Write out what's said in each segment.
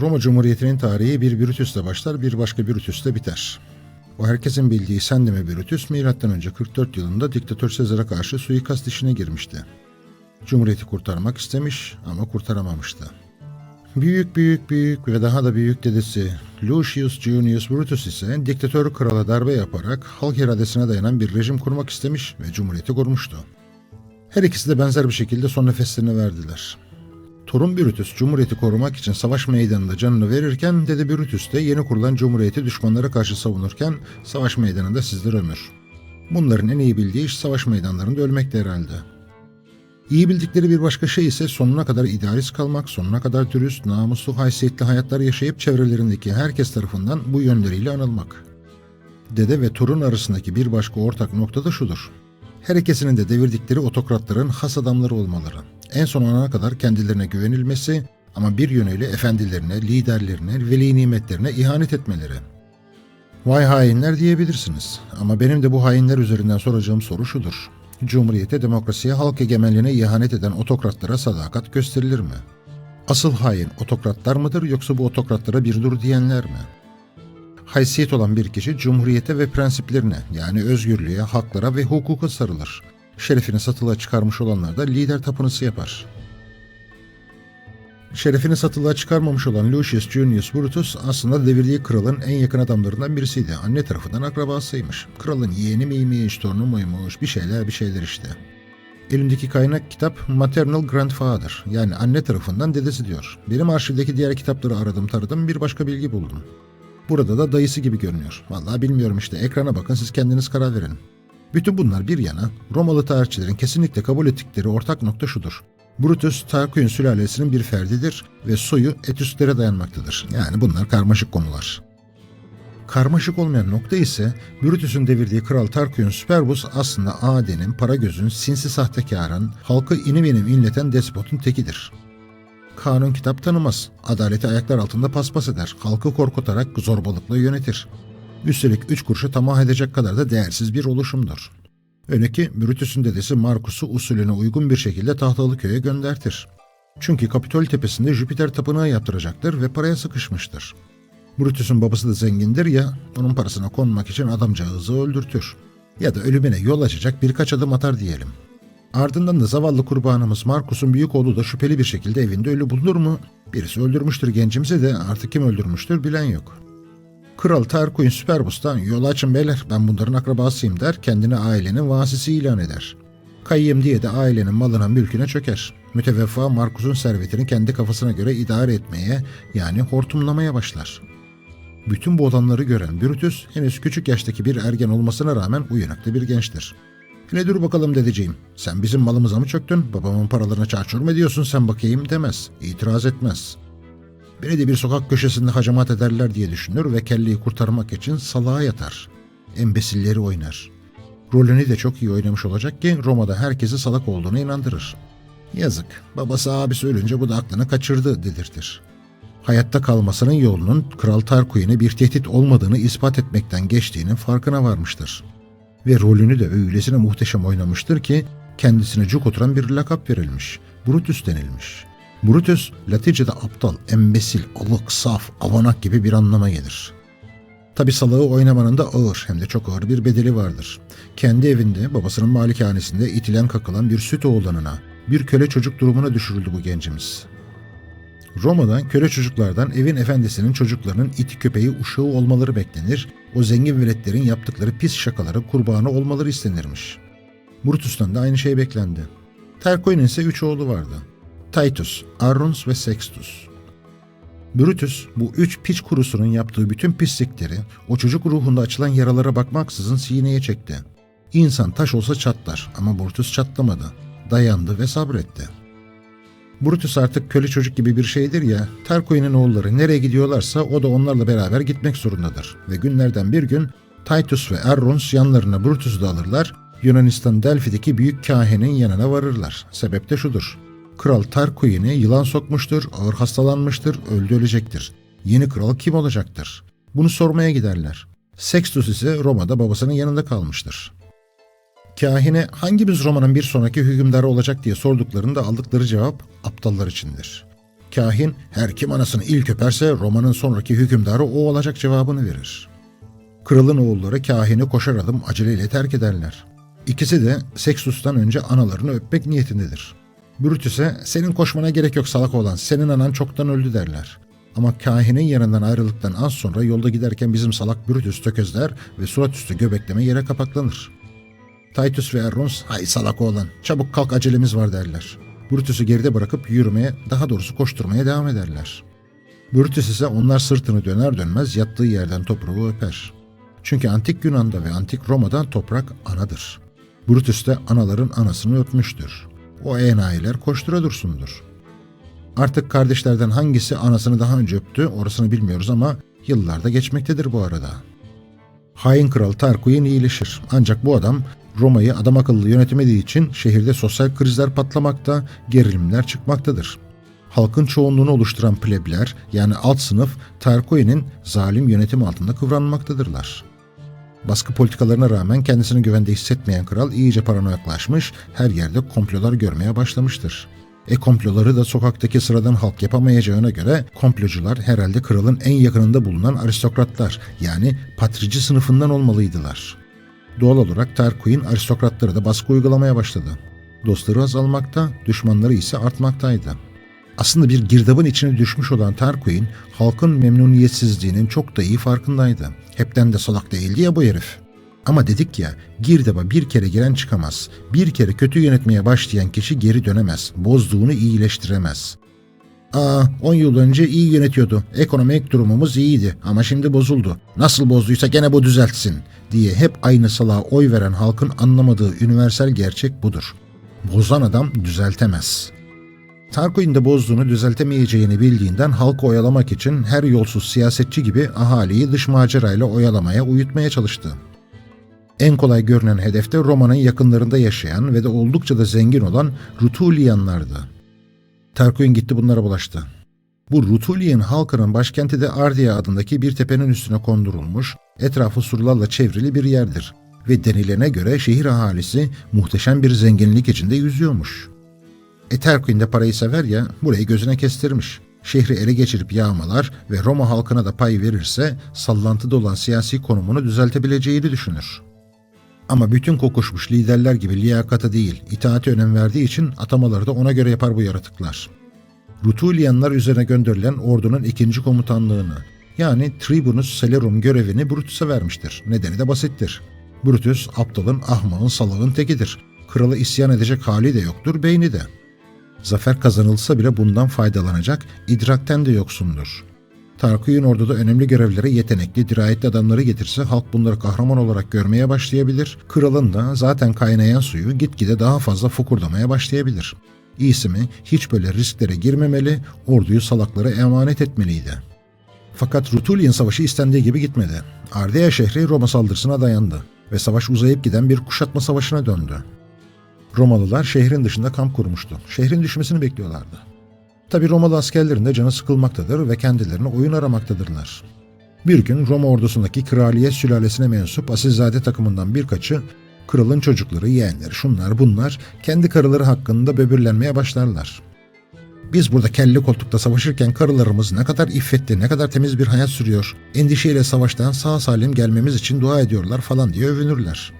Roma Cumhuriyeti'nin tarihi bir Brutus'la başlar, bir başka Brutus'la biter. O herkesin bildiği Sendeme Brutus, M.Ö. 44 yılında diktatör Sezar'a karşı suikast işine girmişti. Cumhuriyeti kurtarmak istemiş ama kurtaramamıştı. Büyük büyük büyük ve daha da büyük dedesi Lucius Junius Brutus ise diktatör krala darbe yaparak halk iradesine dayanan bir rejim kurmak istemiş ve cumhuriyeti kurmuştu. Her ikisi de benzer bir şekilde son nefeslerini verdiler. Torun Brutus Cumhuriyeti korumak için savaş meydanında canını verirken Dede Brutus de yeni kurulan Cumhuriyeti düşmanlara karşı savunurken savaş meydanında sizler ömür. Bunların en iyi bildiği iş savaş meydanlarında ölmekti herhalde. İyi bildikleri bir başka şey ise sonuna kadar idealist kalmak, sonuna kadar dürüst, namuslu, haysiyetli hayatlar yaşayıp çevrelerindeki herkes tarafından bu yönleriyle anılmak. Dede ve torun arasındaki bir başka ortak nokta da şudur. Her ikisinin de devirdikleri otokratların has adamları olmaları. En son ana kadar kendilerine güvenilmesi ama bir yönüyle efendilerine, liderlerine, veli nimetlerine ihanet etmeleri. Vay hainler diyebilirsiniz ama benim de bu hainler üzerinden soracağım soru şudur. Cumhuriyete, demokrasiye, halk egemenliğine ihanet eden otokratlara sadakat gösterilir mi? Asıl hain otokratlar mıdır yoksa bu otokratlara bir dur diyenler mi? Haysiyet olan bir kişi cumhuriyete ve prensiplerine yani özgürlüğe, haklara ve hukuka sarılır. Şerefini satılığa çıkarmış olanlar da lider tapınısı yapar. Şerefini satılığa çıkarmamış olan Lucius Junius Brutus aslında devirdiği kralın en yakın adamlarından birisiydi. Anne tarafından akrabasıymış. Kralın yeğeni miymiş, torunu muymuş, bir şeyler bir şeyler işte. Elimdeki kaynak kitap Maternal Grandfather yani anne tarafından dedesi diyor. Benim arşivdeki diğer kitapları aradım taradım bir başka bilgi buldum. Burada da dayısı gibi görünüyor. Vallahi bilmiyorum işte ekrana bakın siz kendiniz karar verin. Bütün bunlar bir yana Romalı tarihçilerin kesinlikle kabul ettikleri ortak nokta şudur. Brutus Tarquin sülalesinin bir ferdidir ve soyu Etüslere dayanmaktadır. Yani bunlar karmaşık konular. Karmaşık olmayan nokta ise Brutus'un devirdiği Kral Tarquin Superbus aslında adenin, para gözün, sinsi sahtekarın, halkı inim inim inleten despotun tekidir. Kanun kitap tanımaz, adaleti ayaklar altında paspas eder, halkı korkutarak zorbalıkla yönetir. Üstelik üç kuruşu tamah edecek kadar da değersiz bir oluşumdur. Öyle ki Brutus'un dedesi Marcus'u usulüne uygun bir şekilde tahtalı köye göndertir. Çünkü Kapitol tepesinde Jüpiter tapınağı yaptıracaktır ve paraya sıkışmıştır. Brutus'un babası da zengindir ya, onun parasına konmak için adamcağızı öldürtür. Ya da ölümüne yol açacak birkaç adım atar diyelim. Ardından da zavallı kurbanımız Marcus'un büyük oğlu da şüpheli bir şekilde evinde ölü bulunur mu? Birisi öldürmüştür gencimizi de artık kim öldürmüştür bilen yok. Kral Tarquin Superbus'tan yol açın beyler ben bunların akrabasıyım der kendini ailenin vasisi ilan eder. Kayyım diye de ailenin malına mülküne çöker. Müteveffa Markus'un servetini kendi kafasına göre idare etmeye yani hortumlamaya başlar. Bütün bu olanları gören Brutus henüz küçük yaştaki bir ergen olmasına rağmen uyanıklı bir gençtir. Hele dur bakalım dedeciğim. Sen bizim malımıza mı çöktün? Babamın paralarına çarçur mu ediyorsun sen bakayım demez. İtiraz etmez. Beni de bir sokak köşesinde hacamat ederler diye düşünür ve kelleyi kurtarmak için salağa yatar. Embesilleri oynar. Rolünü de çok iyi oynamış olacak ki Roma'da herkesi salak olduğunu inandırır. Yazık, babası abisi ölünce bu da aklını kaçırdı dedirtir. Hayatta kalmasının yolunun Kral Tarquin'e bir tehdit olmadığını ispat etmekten geçtiğinin farkına varmıştır. Ve rolünü de öylesine muhteşem oynamıştır ki kendisine cuk oturan bir lakap verilmiş. Brutus denilmiş. Brutus, Latince'de aptal, embesil, alık, saf, avanak gibi bir anlama gelir. Tabi salağı oynamanın da ağır hem de çok ağır bir bedeli vardır. Kendi evinde babasının malikanesinde itilen kakılan bir süt oğlanına, bir köle çocuk durumuna düşürüldü bu gencimiz. Roma'dan köle çocuklardan evin efendisinin çocuklarının iti köpeği uşağı olmaları beklenir, o zengin veletlerin yaptıkları pis şakaları kurbanı olmaları istenirmiş. Brutus'tan da aynı şey beklendi. Terkoin'in ise üç oğlu vardı. Titus, Arruns ve Sextus. Brutus bu üç piç kurusunun yaptığı bütün pislikleri o çocuk ruhunda açılan yaralara bakmaksızın sineye çekti. İnsan taş olsa çatlar ama Brutus çatlamadı. Dayandı ve sabretti. Brutus artık köle çocuk gibi bir şeydir ya, Tarquin'in oğulları nereye gidiyorlarsa o da onlarla beraber gitmek zorundadır. Ve günlerden bir gün Titus ve Arruns yanlarına Brutus'u da alırlar, Yunanistan Delphi'deki büyük kahinin yanına varırlar. Sebep de şudur. Kral Tarquin'i yılan sokmuştur, ağır hastalanmıştır, öldü ölecektir. Yeni kral kim olacaktır? Bunu sormaya giderler. Sextus ise Roma'da babasının yanında kalmıştır. Kahine hangimiz Roma'nın bir sonraki hükümdarı olacak diye sorduklarında aldıkları cevap aptallar içindir. Kahin her kim anasını ilk öperse Roma'nın sonraki hükümdarı o olacak cevabını verir. Kralın oğulları kahini koşar adım aceleyle terk ederler. İkisi de Sextus'tan önce analarını öpmek niyetindedir. Brutus'e senin koşmana gerek yok salak olan senin anan çoktan öldü derler. Ama kahinin yanından ayrıldıktan az sonra yolda giderken bizim salak Brutus tökezler ve surat üstü göbekleme yere kapaklanır. Titus ve Errons hay salak oğlan çabuk kalk acelemiz var derler. Brutus'u geride bırakıp yürümeye daha doğrusu koşturmaya devam ederler. Brutus ise onlar sırtını döner dönmez yattığı yerden toprağı öper. Çünkü antik Yunan'da ve antik Roma'da toprak anadır. Brutus da anaların anasını öpmüştür. O enayiler koştura dursundur. Artık kardeşlerden hangisi anasını daha önce öptü orasını bilmiyoruz ama yıllarda geçmektedir bu arada. Hain kral Tarquin iyileşir. Ancak bu adam Roma'yı adam akıllı yönetemediği için şehirde sosyal krizler patlamakta, gerilimler çıkmaktadır. Halkın çoğunluğunu oluşturan plebler yani alt sınıf Tarquin'in zalim yönetim altında kıvranmaktadırlar. Baskı politikalarına rağmen kendisini güvende hissetmeyen kral iyice paranoyaklaşmış, her yerde komplolar görmeye başlamıştır. E komploları da sokaktaki sıradan halk yapamayacağına göre komplocular herhalde kralın en yakınında bulunan aristokratlar yani patrici sınıfından olmalıydılar. Doğal olarak Tarquin aristokratlara da baskı uygulamaya başladı. Dostları azalmakta, düşmanları ise artmaktaydı. Aslında bir girdabın içine düşmüş olan Tarquin, halkın memnuniyetsizliğinin çok da iyi farkındaydı. Hepten de salak değildi ya bu herif. Ama dedik ya, girdaba bir kere giren çıkamaz. Bir kere kötü yönetmeye başlayan kişi geri dönemez. Bozduğunu iyileştiremez. Aa, 10 yıl önce iyi yönetiyordu. Ekonomik durumumuz iyiydi ama şimdi bozuldu. Nasıl bozduysa gene bu düzeltsin diye hep aynı salağa oy veren halkın anlamadığı üniversal gerçek budur. Bozan adam düzeltemez. Tarquin de bozduğunu düzeltemeyeceğini bildiğinden halkı oyalamak için her yolsuz siyasetçi gibi ahaliyi dış macerayla oyalamaya, uyutmaya çalıştı. En kolay görünen hedefte Roma'nın yakınlarında yaşayan ve de oldukça da zengin olan Rutulianlardı. Tarquin gitti bunlara bulaştı. Bu Rutulian halkının başkenti de Ardia adındaki bir tepenin üstüne kondurulmuş, etrafı surlarla çevrili bir yerdir ve denilene göre şehir ahalisi muhteşem bir zenginlik içinde yüzüyormuş. E Tarquin de parayı sever ya, burayı gözüne kestirmiş. Şehri ele geçirip yağmalar ve Roma halkına da pay verirse sallantıda olan siyasi konumunu düzeltebileceğini düşünür. Ama bütün kokuşmuş liderler gibi liyakata değil, itaate önem verdiği için atamaları da ona göre yapar bu yaratıklar. Rutulianlar üzerine gönderilen ordunun ikinci komutanlığını, yani Tribunus Celerum görevini Brutus'a vermiştir. Nedeni de basittir. Brutus, aptalın, ahmağın, salağın tekidir. Kralı isyan edecek hali de yoktur, beyni de. Zafer kazanılsa bile bundan faydalanacak, idrakten de yoksundur. Tarquin orduda önemli görevlere yetenekli, dirayetli adamları getirse halk bunları kahraman olarak görmeye başlayabilir. Kralın da zaten kaynayan suyu gitgide daha fazla fokurdamaya başlayabilir. İyisi mi hiç böyle risklere girmemeli, orduyu salaklara emanet etmeliydi. Fakat Rutulian Savaşı istendiği gibi gitmedi. Ardea şehri Roma saldırısına dayandı ve savaş uzayıp giden bir kuşatma savaşına döndü. Romalılar şehrin dışında kamp kurmuştu. Şehrin düşmesini bekliyorlardı. Tabi Romalı askerlerin de canı sıkılmaktadır ve kendilerine oyun aramaktadırlar. Bir gün Roma ordusundaki kraliyet sülalesine mensup asilzade takımından birkaçı kralın çocukları, yeğenleri, şunlar bunlar kendi karıları hakkında böbürlenmeye başlarlar. Biz burada kelle koltukta savaşırken karılarımız ne kadar iffetli, ne kadar temiz bir hayat sürüyor, endişeyle savaştan sağ salim gelmemiz için dua ediyorlar falan diye övünürler.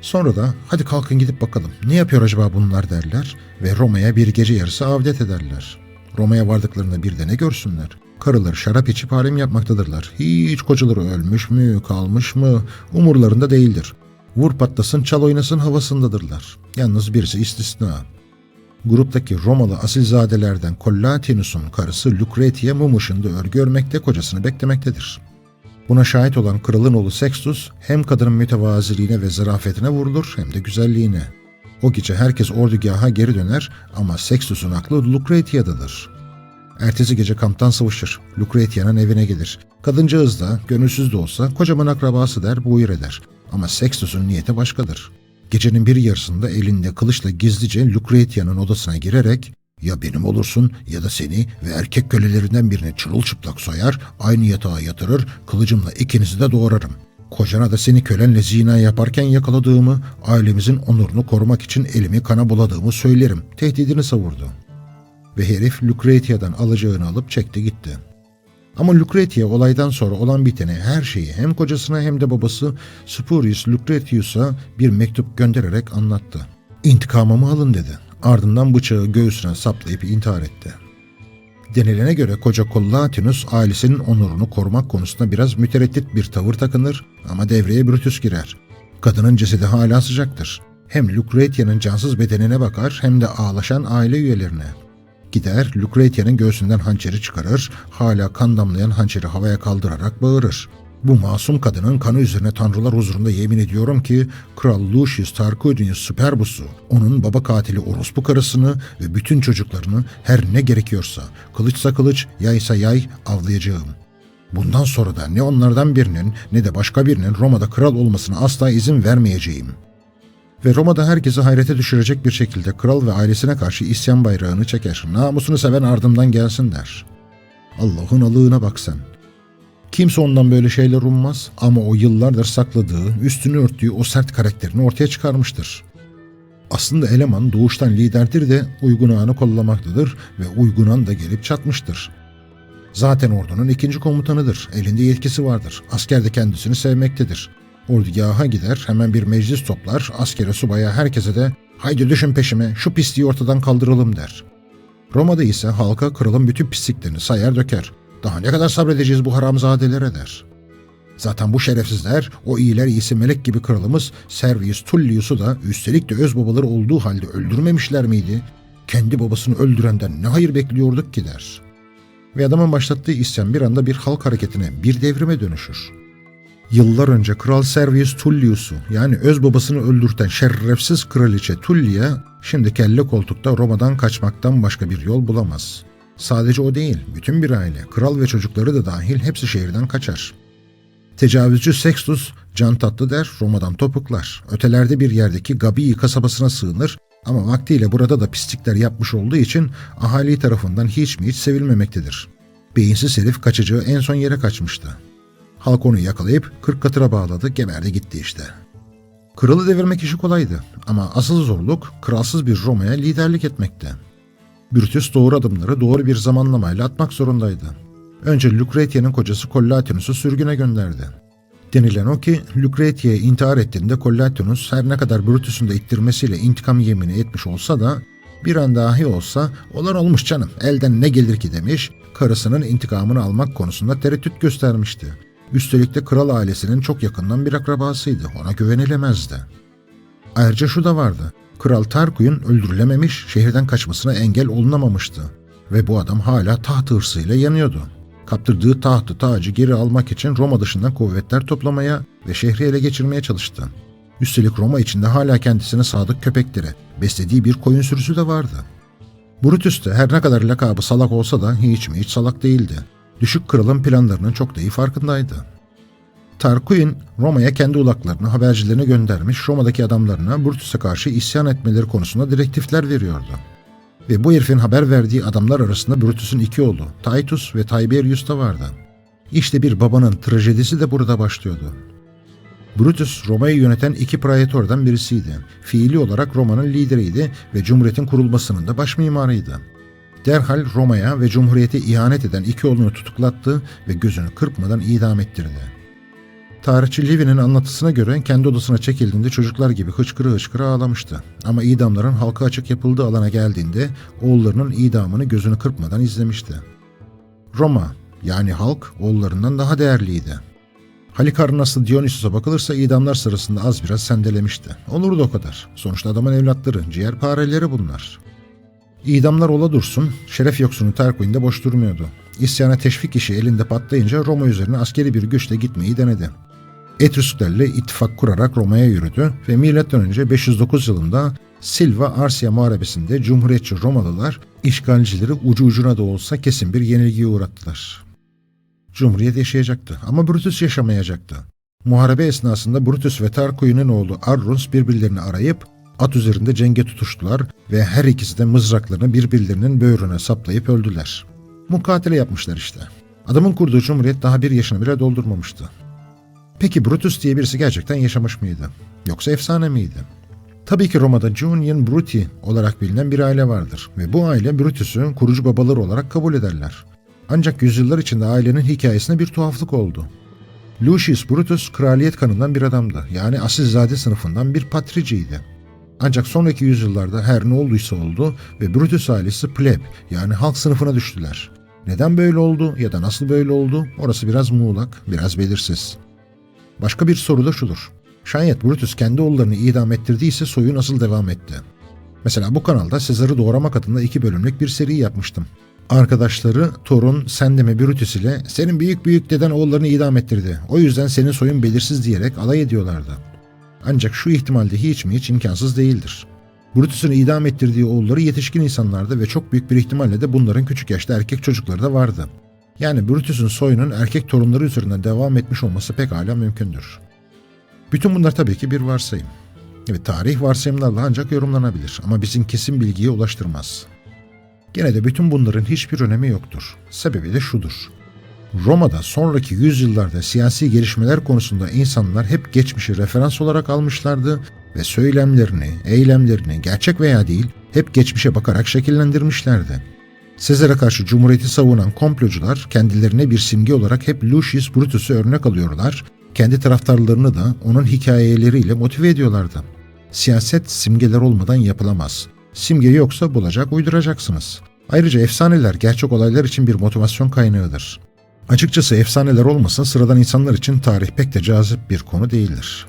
Sonra da hadi kalkın gidip bakalım ne yapıyor acaba bunlar derler ve Roma'ya bir gece yarısı avdet ederler. Roma'ya vardıklarında bir de ne görsünler? Karılar şarap içip halim yapmaktadırlar. Hiç kocaları ölmüş mü, kalmış mı umurlarında değildir. Vur patlasın, çal oynasın havasındadırlar. Yalnız birisi istisna. Gruptaki Romalı asilzadelerden Collatinus'un karısı Lucretia mum ışığında örgü örmekte kocasını beklemektedir. Buna şahit olan kralın oğlu Sextus hem kadının mütevaziliğine ve zarafetine vurulur hem de güzelliğine. O gece herkes ordugaha geri döner ama Sextus'un aklı Lucretia'dadır. Ertesi gece kamptan sıvışır. Lucretia'nın evine gelir. Kadıncağız da gönülsüz de olsa kocaman akrabası der buyur eder. Ama Sextus'un niyeti başkadır. Gecenin bir yarısında elinde kılıçla gizlice Lucretia'nın odasına girerek ya benim olursun ya da seni ve erkek kölelerinden birini çırılçıplak soyar, aynı yatağa yatırır, kılıcımla ikinizi de doğrarım. Kocana da seni kölenle zina yaparken yakaladığımı, ailemizin onurunu korumak için elimi kana buladığımı söylerim. Tehdidini savurdu. ve herif Lucretia'dan alacağını alıp çekti gitti. Ama Lucretia olaydan sonra olan biteni her şeyi hem kocasına hem de babası Spurius Lucretius'a bir mektup göndererek anlattı. İntikamımı alın dedi. Ardından bıçağı göğsüne saplayıp intihar etti. Denilene göre koca Collatinus ailesinin onurunu korumak konusunda biraz mütereddit bir tavır takınır ama devreye Brutus girer. Kadının cesedi hala sıcaktır. Hem Lucretia'nın cansız bedenine bakar hem de ağlaşan aile üyelerine. Gider Lucretia'nın göğsünden hançeri çıkarır, hala kan damlayan hançeri havaya kaldırarak bağırır. Bu masum kadının kanı üzerine tanrılar huzurunda yemin ediyorum ki Kral Lucius Tarquinius Superbus'u, onun baba katili orospu karısını ve bütün çocuklarını her ne gerekiyorsa, kılıçsa kılıç, yaysa yay avlayacağım. Bundan sonra da ne onlardan birinin ne de başka birinin Roma'da kral olmasına asla izin vermeyeceğim. Ve Roma'da herkesi hayrete düşürecek bir şekilde kral ve ailesine karşı isyan bayrağını çeker. Namusunu seven ardımdan gelsin der. Allah'ın alığına bak sen. Kimse ondan böyle şeyler ummaz ama o yıllardır sakladığı, üstünü örttüğü o sert karakterini ortaya çıkarmıştır. Aslında eleman doğuştan liderdir de uygun anı kollamaktadır ve uygun an da gelip çatmıştır. Zaten ordunun ikinci komutanıdır, elinde yetkisi vardır, asker de kendisini sevmektedir. Ordugaha gider, hemen bir meclis toplar, askere, subaya, herkese de ''Haydi düşün peşime, şu pisliği ortadan kaldıralım.'' der. Roma'da ise halka kralın bütün pisliklerini sayar döker. Daha ne kadar sabredeceğiz bu haramzadelere der. Zaten bu şerefsizler, o iyiler iyisi melek gibi kralımız Servius Tullius'u da üstelik de öz babaları olduğu halde öldürmemişler miydi? Kendi babasını öldürenden ne hayır bekliyorduk ki der. Ve adamın başlattığı isyan bir anda bir halk hareketine, bir devrime dönüşür. Yıllar önce Kral Servius Tullius'u yani öz babasını öldürten şerefsiz kraliçe Tullia şimdi kelle koltukta Roma'dan kaçmaktan başka bir yol bulamaz. Sadece o değil, bütün bir aile, kral ve çocukları da dahil hepsi şehirden kaçar. Tecavüzcü Sextus can tatlı der, Roma'dan topuklar. Ötelerde bir yerdeki Gabii kasabasına sığınır ama vaktiyle burada da pislikler yapmış olduğu için ahali tarafından hiç mi hiç sevilmemektedir. Beyinsiz herif kaçacağı en son yere kaçmıştı. Halk onu yakalayıp kırk katıra bağladı, geberdi gitti işte. Kralı devirmek işi kolaydı ama asıl zorluk kralsız bir Roma'ya liderlik etmekte. Brutus doğru adımları doğru bir zamanlamayla atmak zorundaydı. Önce Lucretia'nın kocası Collatinus'u sürgüne gönderdi. Denilen o ki Lucretia intihar ettiğinde Collatinus her ne kadar Brutus'un da ittirmesiyle intikam yemini etmiş olsa da bir an dahi olsa olan olmuş canım elden ne gelir ki demiş karısının intikamını almak konusunda tereddüt göstermişti. Üstelik de kral ailesinin çok yakından bir akrabasıydı ona güvenilemezdi. Ayrıca şu da vardı. Kral Tarquin öldürülememiş, şehirden kaçmasına engel olunamamıştı. Ve bu adam hala taht hırsıyla yanıyordu. Kaptırdığı tahtı tacı geri almak için Roma dışından kuvvetler toplamaya ve şehri ele geçirmeye çalıştı. Üstelik Roma içinde hala kendisine sadık köpekleri, beslediği bir koyun sürüsü de vardı. Brutus da her ne kadar lakabı salak olsa da hiç mi hiç salak değildi. Düşük kralın planlarının çok da iyi farkındaydı. Tarquin Roma'ya kendi ulaklarını, habercilerini göndermiş, Roma'daki adamlarına Brutus'a karşı isyan etmeleri konusunda direktifler veriyordu. Ve bu herifin haber verdiği adamlar arasında Brutus'un iki oğlu, Titus ve Tiberius da vardı. İşte bir babanın trajedisi de burada başlıyordu. Brutus, Roma'yı yöneten iki praetordan birisiydi. Fiili olarak Roma'nın lideriydi ve Cumhuriyet'in kurulmasının da baş mimarıydı. Derhal Roma'ya ve Cumhuriyet'e ihanet eden iki oğlunu tutuklattı ve gözünü kırpmadan idam ettirdi. Tarihçi Levy'nin anlatısına göre kendi odasına çekildiğinde çocuklar gibi hıçkırı hıçkırı ağlamıştı. Ama idamların halka açık yapıldığı alana geldiğinde oğullarının idamını gözünü kırpmadan izlemişti. Roma yani halk oğullarından daha değerliydi. Halikarnaslı Dionysus'a bakılırsa idamlar sırasında az biraz sendelemişti. Olurdu o kadar. Sonuçta adamın evlatları, ciğerpareleri bunlar. İdamlar ola dursun, şeref yoksunu Tarquin de boş durmuyordu. İsyana teşvik işi elinde patlayınca Roma üzerine askeri bir güçle gitmeyi denedi. Etrüsklerle ittifak kurarak Roma'ya yürüdü ve M.Ö. 509 yılında Silva Arsya Muharebesi'nde Cumhuriyetçi Romalılar işgalcileri ucu ucuna da olsa kesin bir yenilgiye uğrattılar. Cumhuriyet yaşayacaktı ama Brutus yaşamayacaktı. Muharebe esnasında Brutus ve Tarquin'in oğlu Arrus birbirlerini arayıp at üzerinde cenge tutuştular ve her ikisi de mızraklarını birbirlerinin böğrüne saplayıp öldüler. Mukatele yapmışlar işte. Adamın kurduğu cumhuriyet daha bir yaşını bile doldurmamıştı. Peki Brutus diye birisi gerçekten yaşamış mıydı? Yoksa efsane miydi? Tabii ki Roma'da Junian Bruti olarak bilinen bir aile vardır ve bu aile Brutus'u kurucu babaları olarak kabul ederler. Ancak yüzyıllar içinde ailenin hikayesine bir tuhaflık oldu. Lucius Brutus kraliyet kanından bir adamdı. Yani asilzade sınıfından bir patriciydi. Ancak sonraki yüzyıllarda her ne olduysa oldu ve Brutus ailesi pleb yani halk sınıfına düştüler. Neden böyle oldu ya da nasıl böyle oldu orası biraz muğlak, biraz belirsiz. Başka bir soru da şudur. Şayet Brutus kendi oğullarını idam ettirdiyse soyu nasıl devam etti? Mesela bu kanalda Sezar'ı doğramak adında iki bölümlük bir seri yapmıştım. Arkadaşları torun Sendeme Brutus ile senin büyük büyük deden oğullarını idam ettirdi. O yüzden senin soyun belirsiz diyerek alay ediyorlardı. Ancak şu ihtimalde hiç mi hiç imkansız değildir. Brutus'un idam ettirdiği oğulları yetişkin insanlardı ve çok büyük bir ihtimalle de bunların küçük yaşta erkek çocukları da vardı. Yani Brutus'un soyunun erkek torunları üzerinden devam etmiş olması pekala mümkündür. Bütün bunlar tabii ki bir varsayım. Evet tarih varsayımlarla ancak yorumlanabilir ama bizim kesin bilgiye ulaştırmaz. Gene de bütün bunların hiçbir önemi yoktur. Sebebi de şudur. Roma'da sonraki yüzyıllarda siyasi gelişmeler konusunda insanlar hep geçmişi referans olarak almışlardı ve söylemlerini, eylemlerini gerçek veya değil hep geçmişe bakarak şekillendirmişlerdi. Sezar'a karşı Cumhuriyeti savunan komplocular kendilerine bir simge olarak hep Lucius Brutus'u örnek alıyorlar, kendi taraftarlarını da onun hikayeleriyle motive ediyorlardı. Siyaset simgeler olmadan yapılamaz. Simge yoksa bulacak, uyduracaksınız. Ayrıca efsaneler gerçek olaylar için bir motivasyon kaynağıdır. Açıkçası efsaneler olmasa sıradan insanlar için tarih pek de cazip bir konu değildir.